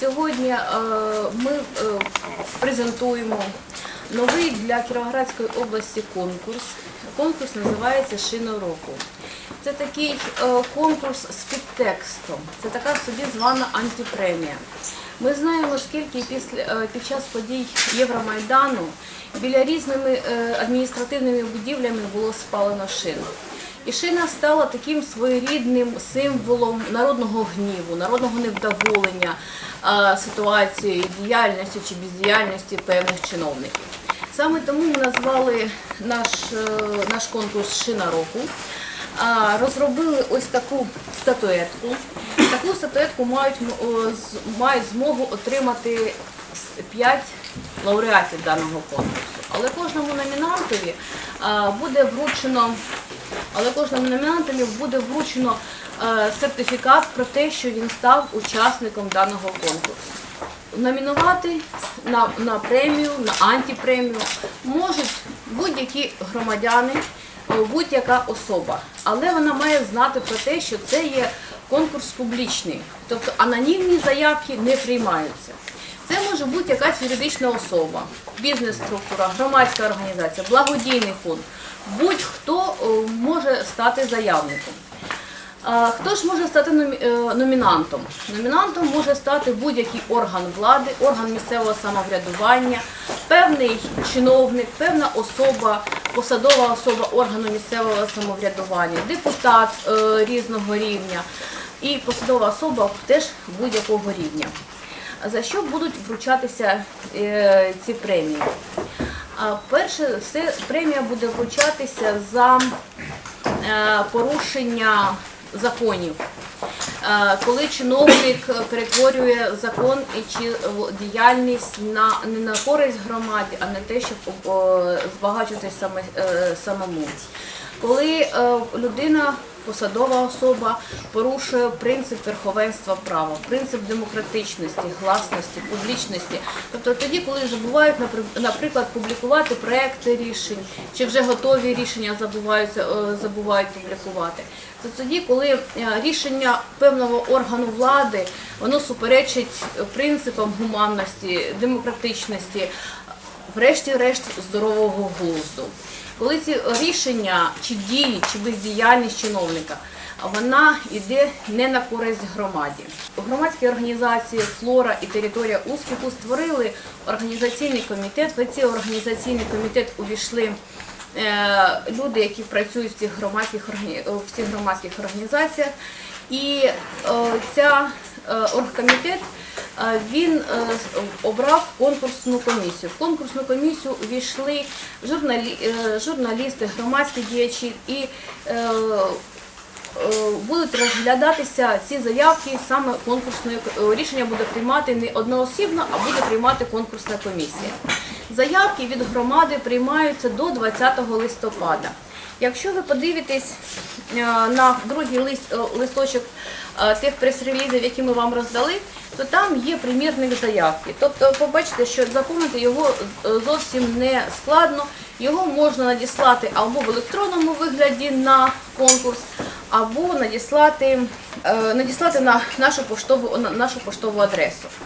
Сьогодні е, ми е, презентуємо новий для Кіровоградської області конкурс. Конкурс називається Шина року. Це такий е, конкурс з підтекстом. Це така собі звана антипремія. Ми знаємо, скільки під час подій Євромайдану біля різними адміністративними будівлями було спалено шин. І шина стала таким своєрідним символом народного гніву, народного невдоволення е, ситуацією, діяльністю чи бездіяльності певних чиновників. Саме тому ми назвали наш, е, наш конкурс Шина року. Розробили ось таку статуетку. Таку статуетку мають, мають змогу отримати 5 лауреатів даного конкурсу. Але кожному номінантові буде вручено але кожному номінантові буде вручено е, сертифікат про те, що він став учасником даного конкурсу. Номінувати на, на премію, на антипремію можуть будь-які громадяни, е, будь-яка особа. Але вона має знати про те, що це є конкурс публічний, тобто анонімні заявки не приймаються. Це може бути якась юридична особа, бізнес-структура, громадська організація, благодійний фонд. Будь-хто е, може стати заявником. Хто ж може стати е, номінантом? Номінантом може стати будь-який орган влади, орган місцевого самоврядування, певний чиновник, певна особа, посадова особа органу місцевого самоврядування, депутат е, різного рівня і посадова особа теж будь-якого рівня. За що будуть вручатися е, ці премії? Перше, все премія буде вручатися за е, порушення законів. Е, Коли чиновник перетворює закон чи діяльність на не на користь громаді, а на те, щоб е, самому. Коли людина, посадова особа, порушує принцип верховенства права, принцип демократичності, гласності, публічності, тобто тоді, коли забувають, напри- наприклад, публікувати проекти рішень, чи вже готові рішення забуваються, е, забувають публікувати. Це тоді, коли е, рішення певного органу влади воно суперечить принципам гуманності, демократичності, врешті-решт здорового глузду. Коли ці рішення чи дії, чи бездіяльність чиновника, вона йде не на користь громаді. Громадські організації Флора і територія успіху створили організаційний комітет. В цей організаційний комітет увійшли е, люди, які працюють в цих громадських в цих громадських організаціях. І е, ця е, оргкомітет він е, обрав конкурсну комісію. В конкурсну комісію увійшли е, журналісти, громадські діячі і е, будуть розглядатися ці заявки саме конкурсною е, рішення буде приймати не одноосібно, а буде приймати конкурсна комісія. Заявки від громади приймаються до 20 листопада. Якщо ви подивитесь на другий лист, листочок тих прес-релізів, які ми вам роздали, то там є примірник заявки. Тобто, побачите, що заповнити його зовсім не складно. Його можна надіслати або в електронному вигляді на конкурс, або надіслати, е, надіслати на нашу поштову, на нашу поштову адресу.